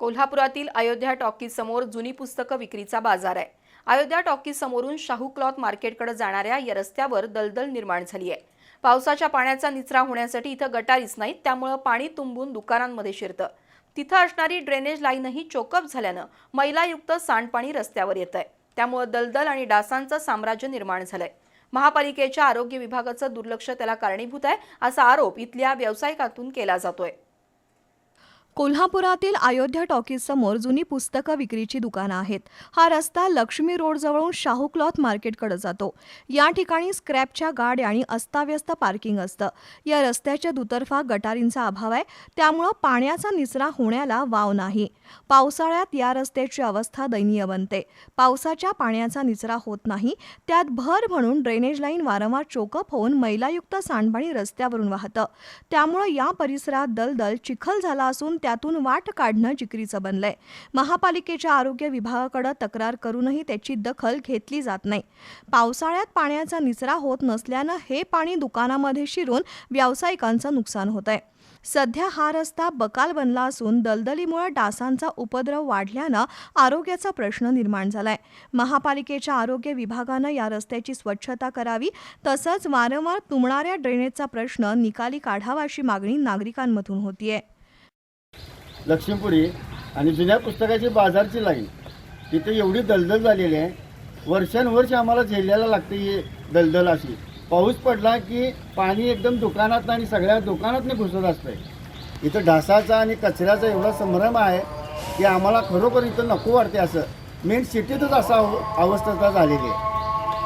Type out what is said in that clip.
कोल्हापुरातील अयोध्या टॉकीज समोर जुनी पुस्तकं विक्रीचा बाजार आहे. अयोध्या टॉकीज समोरून शाहू क्लॉथ मार्केटकडे जाणाऱ्या या रस्त्यावर दलदल निर्माण झाली आहे. पावसाच्या पाण्याचा निचरा होण्यासाठी इथं गटारीच नाहीत त्यामुळं पाणी तुंबून दुकानांमध्ये शिरतं. तिथं असणारी ड्रेनेज लाईनही चोकअप झाल्यानं मैलायुक्त सांडपाणी रस्त्यावर येत आहे त्यामुळं दलदल आणि डासांचं साम्राज्य निर्माण झालंय. महापालिकेच्या आरोग्य विभागाचं दुर्लक्ष त्याला कारणीभूत आहे असा आरोप इथल्या व्यावसायिकातून केला जातोय. कोल्हापुरातील अयोध्या टॉकीजसमोर जुनी पुस्तकं विक्रीची दुकानं आहेत. हा रस्ता लक्ष्मी रोडजवळून शाहू क्लॉथ मार्केटकडे जातो. या ठिकाणी स्क्रॅपच्या गाड्या आणि अस्ताव्यस्त पार्किंग असतं. या रस्त्याच्या दुतर्फा गटारींचा अभाव आहे. त्यामुळं पाण्याचा निचरा होण्याला वाव नाही. पावसाळ्यात या रस्त्याची अवस्था दयनीय बनते. पावसाच्या पाण्याचा निचरा होत नाही. त्यात भर म्हणून ड्रेनेज लाईन वारंवार चोकअप होऊन मैलायुक्त सांडपाणी रस्त्यावरून वाहतं. त्यामुळं या परिसरात दलदल चिखल झाला असून त्यातून वाट काढणं जिकरीचं बनलंय. महापालिकेच्या आरोग्य विभागाकडे तक्रार करूनही त्याची दखल घेतली जात नाही. पावसाळ्यात पाण्याचा निचरा होत नसल्यानं हे पाणी दुकानामध्ये शिरून व्यावसायिकांचं नुकसान होत आहे सध्या हा रस्ता बकाल बनला असून दलदलीमुळे डासांचा उपद्रव वाढल्यानं आरोग्याचा प्रश्न निर्माण झालाय. महापालिकेच्या आरोग्य विभागानं या रस्त्याची स्वच्छता करावी तसंच वारंवार तुंबणाऱ्या ड्रेनेजचा प्रश्न निकाली काढावा अशी मागणी नागरिकांमधून होतीये. लक्ष्मीपुरी आणि जुन्या पुस्तकाची बाजारची लाईन. तिथे एवढी दलदल झालेली आहे. वर्षानुवर्ष आम्हाला झेलायला लागते ही दलदल अशी. पाऊस पडला की पाणी एकदम दुकानात आणि सगळ्या दुकानातनं घुसत असतंय. इथं ढासाचा आणि कचऱ्याचा एवढा संभ्रम आहे की आम्हाला खरोखर इथं नको वाटते असं. मेन सिटीतच असा अव- अवस्था झालेली आहे.